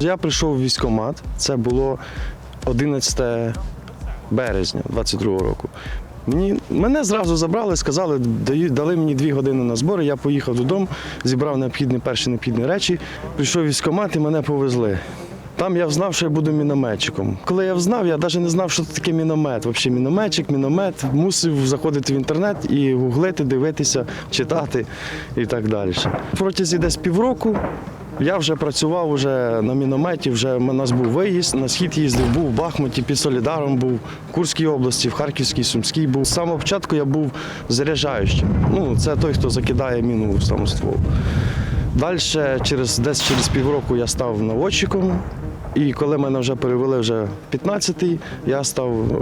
Я прийшов в військкомат, це було 11 березня 22 року. Мені, мене зразу забрали, сказали, дали мені дві години на збори. Я поїхав додому, зібрав необхідні перші необхідні речі, прийшов військкомат і мене повезли. Там я взнав, що я буду мінометчиком. Коли я взнав, я навіть не знав, що це таке міномет. Взагалі мінометчик, міномет. Мусив заходити в інтернет і гуглити, дивитися, читати і так далі. Протязі десь півроку я вже працював уже на мінометі, вже у нас був виїзд, на схід їздив, був в Бахмуті, під Солідаром був, в Курській області, в Харківській, Сумській був. З самого початку я був заряджаючим. Ну, це той, хто закидає міну в самоствол. Далі, через, десь через півроку я став наводчиком. І коли мене вже перевели вже 15-й, я став е,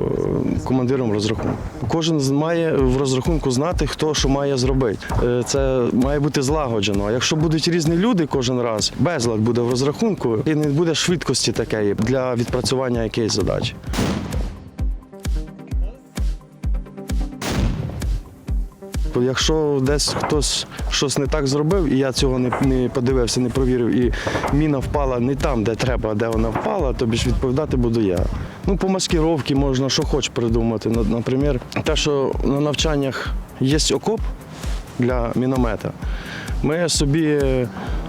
командиром розрахунку. Кожен має в розрахунку знати, хто що має зробити. Е, Це має бути злагоджено. А якщо будуть різні люди кожен раз, безлад буде в розрахунку і не буде швидкості такої для відпрацювання якоїсь задачі. Якщо десь хтось щось не так зробив, і я цього не, не подивився, не провірив, і міна впала не там, де треба, а де вона впала, то більш відповідати буду я. Ну, по маскировці можна що хоч придумати. Наприклад, те, що на навчаннях є окоп для міномета, ми собі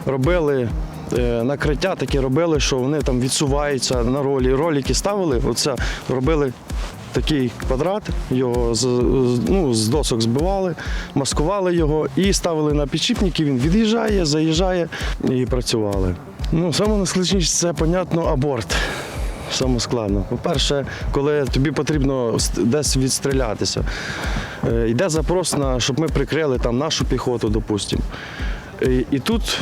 робили. е, Накриття таке робили, що вони там відсуваються на ролі. Ролики ставили, оце робили такий квадрат, його з, ну, з досок збивали, маскували його і ставили на підшипники, він від'їжджає, заїжджає і працювали. Ну, найскладніше це, понятно, аборт. Саме складно. По-перше, коли тобі потрібно десь відстрілятися, Е, йде запрос на, щоб ми прикрили там нашу піхоту, допустимо. І, і тут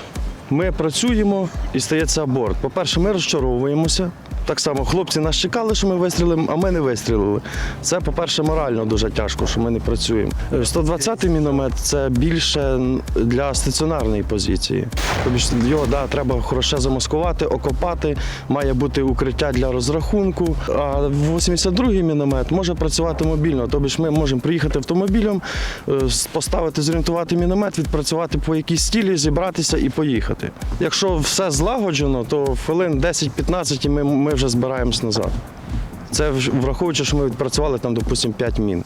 ми працюємо і стається аборт. По-перше, ми розчаровуємося. Так само хлопці нас чекали, що ми вистрілимо, а ми не вистрілили. Це, по-перше, морально дуже тяжко, що ми не працюємо. Е, 120-й міномет це більше для стаціонарної позиції. Тобто його да, треба хороше замаскувати, окопати, має бути укриття для розрахунку. А 82-й міномет може працювати мобільно. Тобто ми можемо приїхати автомобілем, е, поставити, зорієнтувати міномет, відпрацювати по якійсь стілі, зібратися і поїхати. Якщо все злагоджено, то хвилин 10-15 і ми, вже збираємось назад. Це враховуючи, що ми відпрацювали там, допустимо, 5 мін.